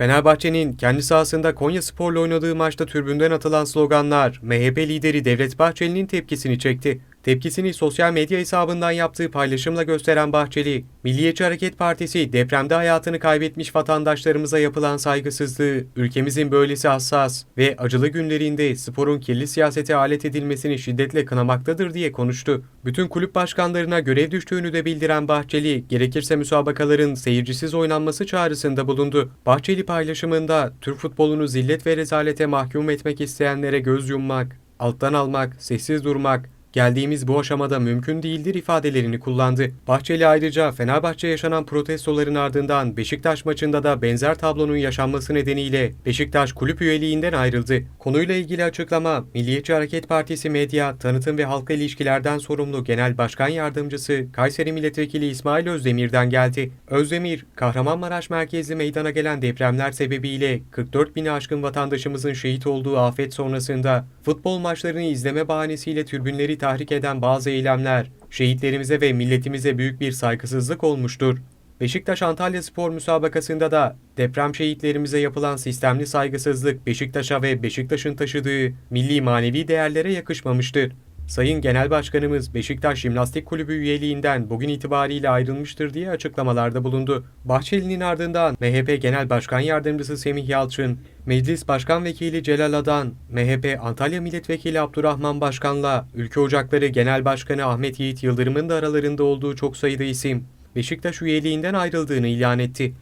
Fenerbahçe'nin kendi sahasında Konya Spor'la oynadığı maçta türbünden atılan sloganlar MHP lideri Devlet Bahçeli'nin tepkisini çekti. Tepkisini sosyal medya hesabından yaptığı paylaşımla gösteren Bahçeli, Milliyetçi Hareket Partisi depremde hayatını kaybetmiş vatandaşlarımıza yapılan saygısızlığı, ülkemizin böylesi hassas ve acılı günlerinde sporun kirli siyasete alet edilmesini şiddetle kınamaktadır diye konuştu. Bütün kulüp başkanlarına görev düştüğünü de bildiren Bahçeli, gerekirse müsabakaların seyircisiz oynanması çağrısında bulundu. Bahçeli paylaşımında Türk futbolunu zillet ve rezalete mahkum etmek isteyenlere göz yummak, alttan almak, sessiz durmak, geldiğimiz bu aşamada mümkün değildir ifadelerini kullandı. Bahçeli ayrıca Fenerbahçe yaşanan protestoların ardından Beşiktaş maçında da benzer tablonun yaşanması nedeniyle Beşiktaş kulüp üyeliğinden ayrıldı. Konuyla ilgili açıklama Milliyetçi Hareket Partisi Medya, Tanıtım ve Halka İlişkilerden sorumlu Genel Başkan Yardımcısı Kayseri Milletvekili İsmail Özdemir'den geldi. Özdemir, Kahramanmaraş merkezli meydana gelen depremler sebebiyle 44 bini aşkın vatandaşımızın şehit olduğu afet sonrasında futbol maçlarını izleme bahanesiyle türbünleri tahrik eden bazı eylemler şehitlerimize ve milletimize büyük bir saygısızlık olmuştur. Beşiktaş Antalya Spor müsabakasında da deprem şehitlerimize yapılan sistemli saygısızlık Beşiktaş'a ve Beşiktaş'ın taşıdığı milli manevi değerlere yakışmamıştır. Sayın Genel Başkanımız Beşiktaş Jimnastik Kulübü üyeliğinden bugün itibariyle ayrılmıştır diye açıklamalarda bulundu. Bahçeli'nin ardından MHP Genel Başkan Yardımcısı Semih Yalçın, Meclis Başkan Vekili Celal Adan, MHP Antalya Milletvekili Abdurrahman Başkan'la Ülke Ocakları Genel Başkanı Ahmet Yiğit Yıldırım'ın da aralarında olduğu çok sayıda isim Beşiktaş üyeliğinden ayrıldığını ilan etti.